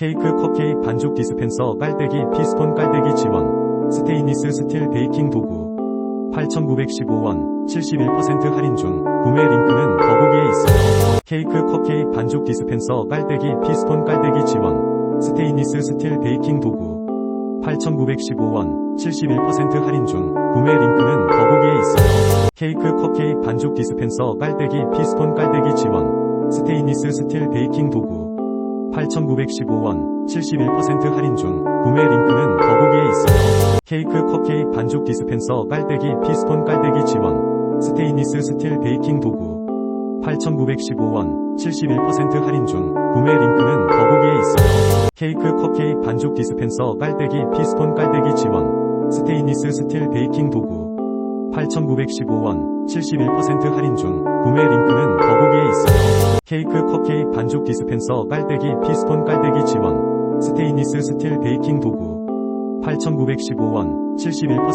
케이크 컵케이크 반죽 디스펜서 깔때기 피스톤 깔때기 지원. 스테인리스 스틸 베이킹 도구. 8,915원 71% 할인 중 구매 링크는 더보기에 있어요. 케이크 컵케이크 반죽 디스펜서 깔때기 피스톤 깔때기 지원. 스테인리스 스틸 베이킹 도구. 8,915원 71% 할인 중 구매 링크는 더보기에 있어요. 케이크 컵케이크 반죽 디스펜서 깔때기 피스톤 깔때기 지원. 스테인리스 스틸 베이킹 도구 8,915원 71% 할인 중 구매 링크는 더보기에 있어요. 케이크 컵케이크 반죽 디스펜서 깔때기 피스톤 깔때기 지원 스테인리스 스틸 베이킹 도구 8,915원 71% 할인 중 구매 링크는 더보기에 있어요. 케이크 컵케이크 반죽 디스펜서 깔때기 피스톤 깔때기 지원 스테인리스 스틸 베이킹 도구 8,915원 71% 할인 중 구매 링크는. 케이크 컵케이크 반죽 디스펜서 깔때기 피스톤 깔때기 지원. 스테인리스 스틸 베이킹 도구. 8,915원 71%